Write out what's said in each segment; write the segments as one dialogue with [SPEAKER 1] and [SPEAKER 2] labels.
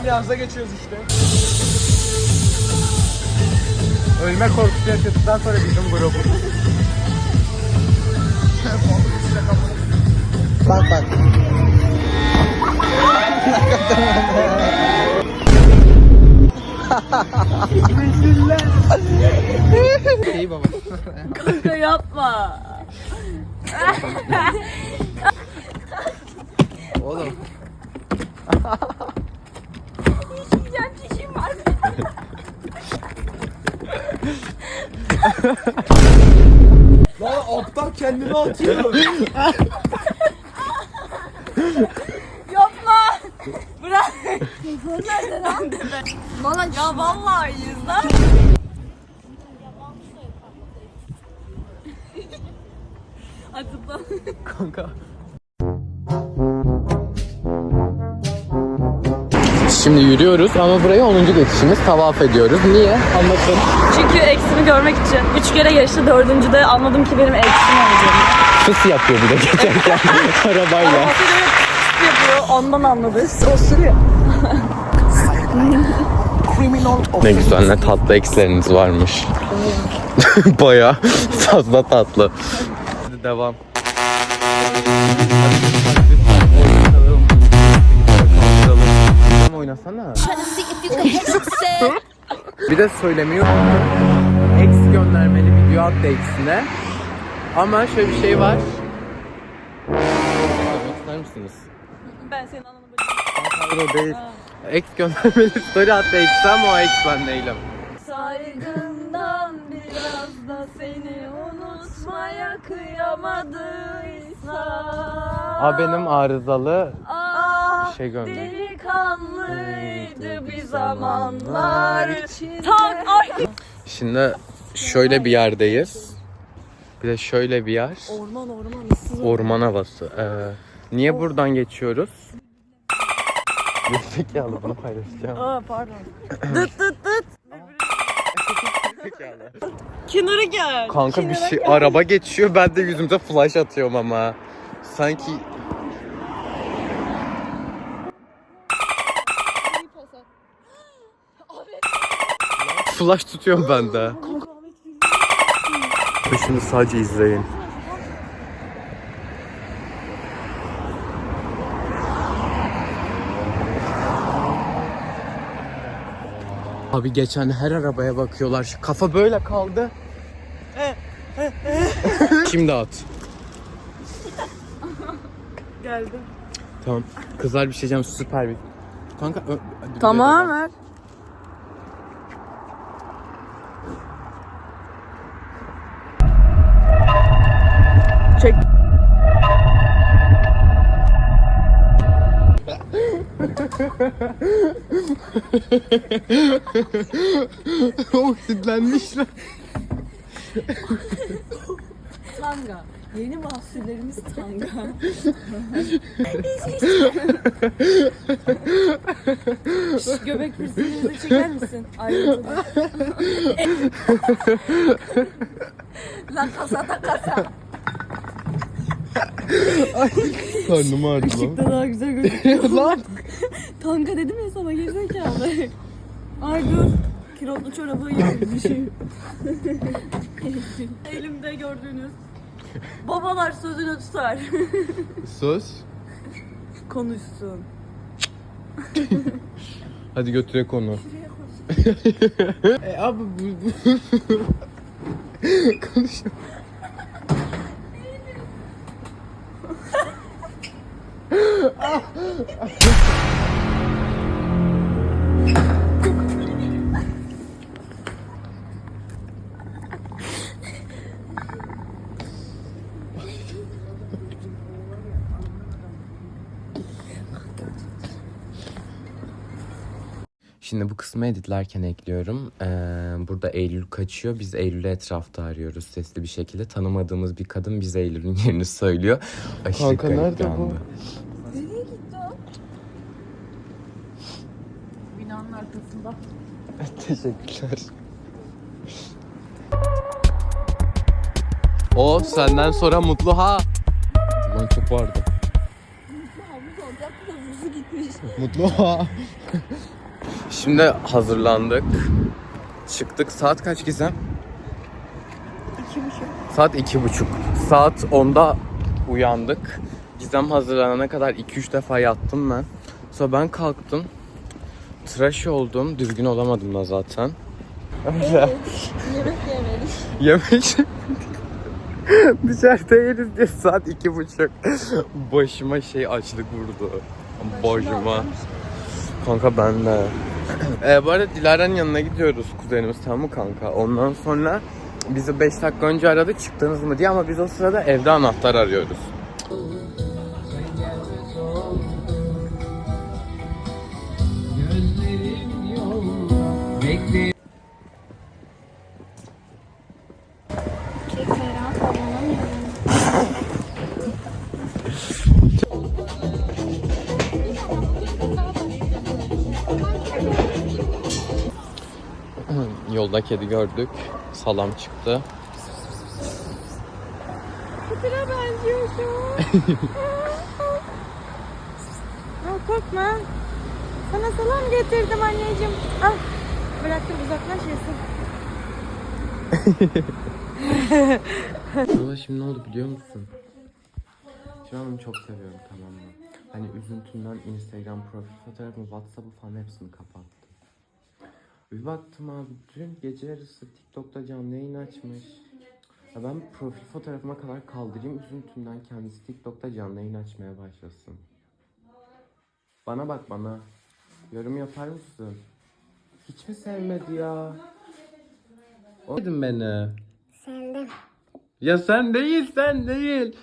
[SPEAKER 1] Tam yazda geçiyoruz işte. Ölme korkusu yaşadıktan sonra bizim grubumuz. bak bak. İyi baba.
[SPEAKER 2] Kanka yapma.
[SPEAKER 1] Oğlum.
[SPEAKER 2] Yiyeceğim dişim var.
[SPEAKER 1] Lan aptal kendini atıyor.
[SPEAKER 2] Yapma. Bırak. Nerede lan? Valla ya vallahi yüzden. Atıp
[SPEAKER 1] Kanka. Şimdi yürüyoruz ama burayı 10. geçişimiz tavaf ediyoruz. Niye? Anlatın.
[SPEAKER 2] Çünkü eksimi görmek için. Üç kere geçti dördüncüde anladım ki benim eksim olacağını.
[SPEAKER 1] Fıs yapıyor bir de geçerken arabayla.
[SPEAKER 2] Aferin yapıyor ondan anladı. O sürüyor.
[SPEAKER 1] Ne güzel ne tatlı eksileriniz varmış. Baya fazla tatlı. Hadi devam. Oynasana. Bir de söylemeyi unuttum. X göndermeli video attı X'ine. Ama şöyle bir şey var. Söylemek ister misiniz?
[SPEAKER 2] Ben senin ananı
[SPEAKER 1] Hayır o değil. X göndermeli story attı X'e ama o X ben değilim.
[SPEAKER 2] Saygından biraz da seni unutmaya kıyamadıysa
[SPEAKER 1] Aa benim arızalı
[SPEAKER 2] Ah,
[SPEAKER 1] bir şey gönder.
[SPEAKER 2] Delikanlıydı bir zamanlar Tak ay
[SPEAKER 1] Şimdi şöyle bir yerdeyiz. Bir de şöyle bir yer.
[SPEAKER 2] Orman orman ıssız
[SPEAKER 1] Orman havası. Ee, niye buradan geçiyoruz? Gerizekalı bunu paylaşacağım.
[SPEAKER 2] Aa pardon Dıt dıt dıt Kenara gel
[SPEAKER 1] Kanka bir şey araba geçiyor ben de yüzümüze flash atıyorum ama. Sanki Flash tutuyorum ben de. Şimdi sadece izleyin. Abi geçen her arabaya bakıyorlar. Şu kafa böyle kaldı. Şimdi at.
[SPEAKER 2] Geldim
[SPEAKER 1] Tamam. Kızlar bir şey diyeceğim süper bir. Kanka ö-
[SPEAKER 2] Tamam ver Çek
[SPEAKER 1] Oksitlenmişler.
[SPEAKER 2] Tanga. Yeni mahsullerimiz tanga. Göbek piercinginizi çeker misin? Ayrıntılı. La casa da casa.
[SPEAKER 1] Karnım ağrıdı lan.
[SPEAKER 2] Işıkta daha güzel gözüküyor.
[SPEAKER 1] Lan.
[SPEAKER 2] Tanga dedim ya sana gerizekalı. Ay dur. Kilotlu çorabı yapmışım. Elimde gördüğünüz. Babalar sözünü tutar.
[SPEAKER 1] Söz.
[SPEAKER 2] Konuşsun.
[SPEAKER 1] Hadi götürek onu. e abi bu, bu... Konuş. Şimdi bu kısmı editlerken ekliyorum. Ee, burada Eylül kaçıyor. Biz Eylül'ü etrafta arıyoruz sesli bir şekilde. Tanımadığımız bir kadın bize Eylül'ün yerini söylüyor. Aşırı
[SPEAKER 3] Kanka
[SPEAKER 1] garip
[SPEAKER 3] nerede
[SPEAKER 1] bir
[SPEAKER 3] bu?
[SPEAKER 1] andı.
[SPEAKER 2] Binanın arkasında.
[SPEAKER 1] Teşekkürler. O senden sonra mutlu ha. Lan çok vardı.
[SPEAKER 2] Havuz olacak da havuzu gitmiş.
[SPEAKER 1] Mutlu ha. Şimdi hazırlandık. Çıktık. Saat kaç Gizem?
[SPEAKER 2] İki buçuk.
[SPEAKER 1] Saat iki buçuk. Saat 10'da uyandık. Gizem hazırlanana kadar 2-3 defa yattım ben. Sonra ben kalktım. Tıraş oldum. Düzgün olamadım da zaten. Öyle.
[SPEAKER 2] Yemek yemedik.
[SPEAKER 1] Yemek Dışarıda yeriz diye saat iki buçuk. Başıma şey açlık vurdu. Başıma. Kanka ben de. Ee, bu arada Dilara'nın yanına gidiyoruz kuzenimiz tamam mı kanka? Ondan sonra bizi 5 dakika önce aradı çıktınız mı diye ama biz o sırada evde anahtar arıyoruz. Yolda kedi gördük. Salam çıktı.
[SPEAKER 2] Kıtıra benziyor şu an. Aa, korkma. Sana salam getirdim anneciğim. Al. Bıraktım uzaklaş yesin.
[SPEAKER 1] Ama şimdi ne oldu biliyor musun? Şimdi ben bunu çok seviyorum tamam mı? Hani üzüntümden Instagram profil fotoğrafımı, Whatsapp'ı falan hepsini kapattım. Bir baktım abi dün gece yarısı TikTok'ta canlı yayın açmış. Ya ben profil fotoğrafıma kadar kaldırayım üzüntümden kendisi TikTok'ta canlı yayın açmaya başlasın. Bana bak bana. Yorum yapar mısın? Hiç mi sevmedi ya? O dedim beni.
[SPEAKER 2] Sevdim.
[SPEAKER 1] Ya sen değil, sen değil.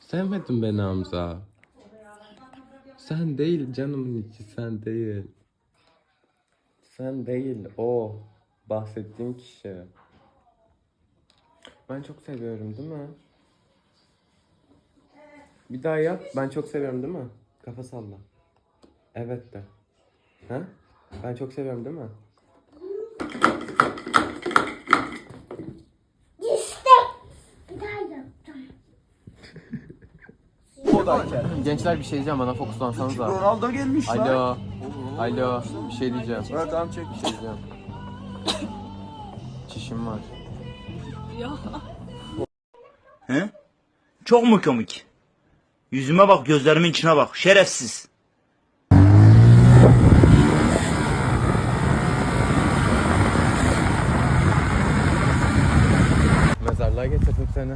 [SPEAKER 1] Sevmedin beni Hamza. Sen değil canımın içi, sen değil. Sen değil, o. Bahsettiğim kişi. Ben çok seviyorum değil mi? Bir daha yap. Ben çok seviyorum değil mi? Kafa salla. Evet de. Ha? Ben çok seviyorum değil mi? Gençler bir şey diyeceğim bana fokuslansanız da.
[SPEAKER 3] Ronaldo gelmiş lan.
[SPEAKER 1] Alo. Alo. Bir şey diyeceğim.
[SPEAKER 3] Ha, tamam çek.
[SPEAKER 1] Bir şey diyeceğim. Çişim var.
[SPEAKER 4] He? Çok mu komik? Yüzüme bak, gözlerimin içine bak. Şerefsiz.
[SPEAKER 1] Mezarlığa getirdim seni.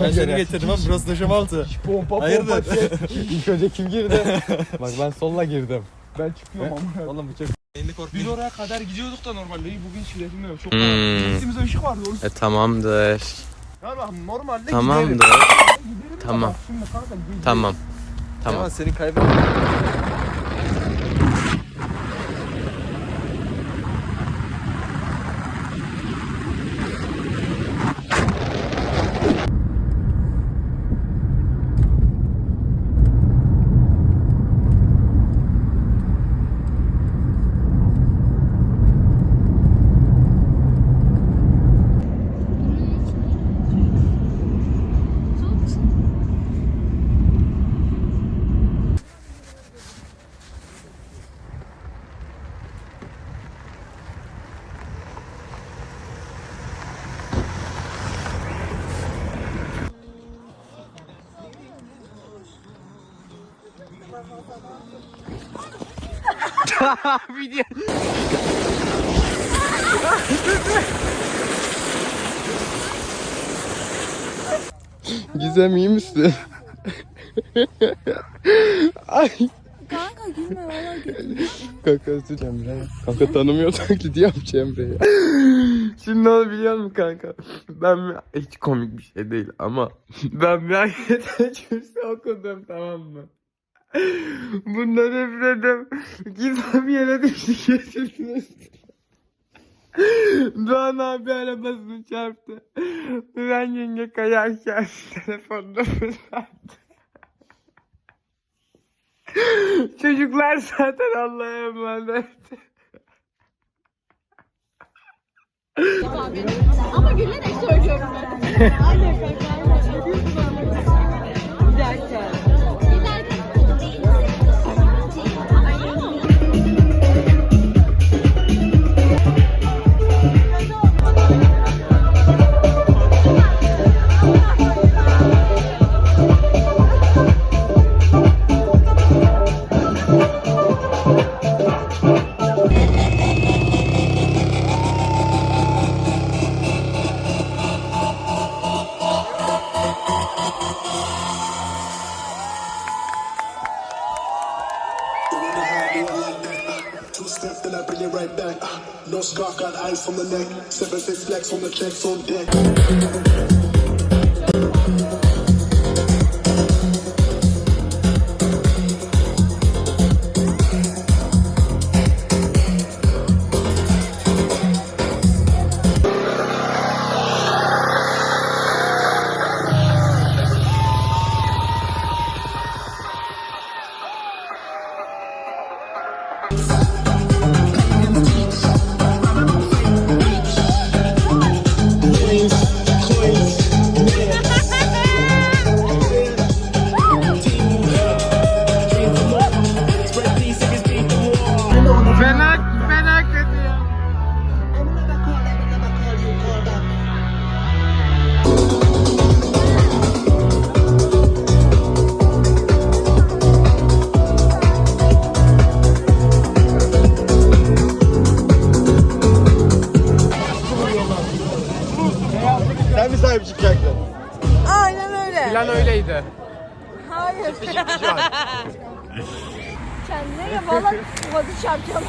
[SPEAKER 3] Ben seni getirdim abi burası döşem altı.
[SPEAKER 1] Pompa
[SPEAKER 3] Hayırdır?
[SPEAKER 1] İlk önce kim girdi? Bak ben solla girdim.
[SPEAKER 3] Ben çıkıyorum ama.
[SPEAKER 1] Oğlum bu çok...
[SPEAKER 3] Biz oraya kadar gidiyorduk da normalde bugün şiretim yok. Çok
[SPEAKER 1] Hmm.
[SPEAKER 3] Gittiğimizde ışık vardı oğlum.
[SPEAKER 1] E tamamdır.
[SPEAKER 3] Ya bak normalde
[SPEAKER 1] Tamamdır.
[SPEAKER 3] giderim. Giderim de
[SPEAKER 1] Tamam.
[SPEAKER 3] bak Şimdi kanka gidelim.
[SPEAKER 1] Tamam.
[SPEAKER 3] Tamam.
[SPEAKER 1] Tamam.
[SPEAKER 3] senin kaybettin.
[SPEAKER 1] Gizem iyi misin? Ay
[SPEAKER 2] Kanka gülme valla gülme.
[SPEAKER 1] kanka özür Cemre. Kanka tanımıyor taklidi yap Cemre'ye. Şimdi ne oldu biliyor musun kanka? Ben bir, hiç komik bir şey değil ama ben bir ayet kürsü okudum tamam mı? Bundan üfledim. Gizem yere düştü kesildi. Doğan abi arabasını çarptı. Ben yenge kayarken telefonda fırlattı. Çocuklar zaten Allah'a emanet.
[SPEAKER 2] Ama gülerek söylüyorum ben. Aynen kanka.
[SPEAKER 5] Scarf, got ice on the neck. Seven six flex on the checks on deck.
[SPEAKER 2] Kendine valla sıvadı çarpacağım.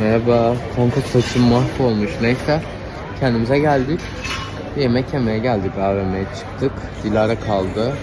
[SPEAKER 1] Merhaba. Kanka saçım mahvolmuş. Neyse. Kendimize geldik. Yemek yemeye geldik. AVM'ye çıktık. Dilara kaldı.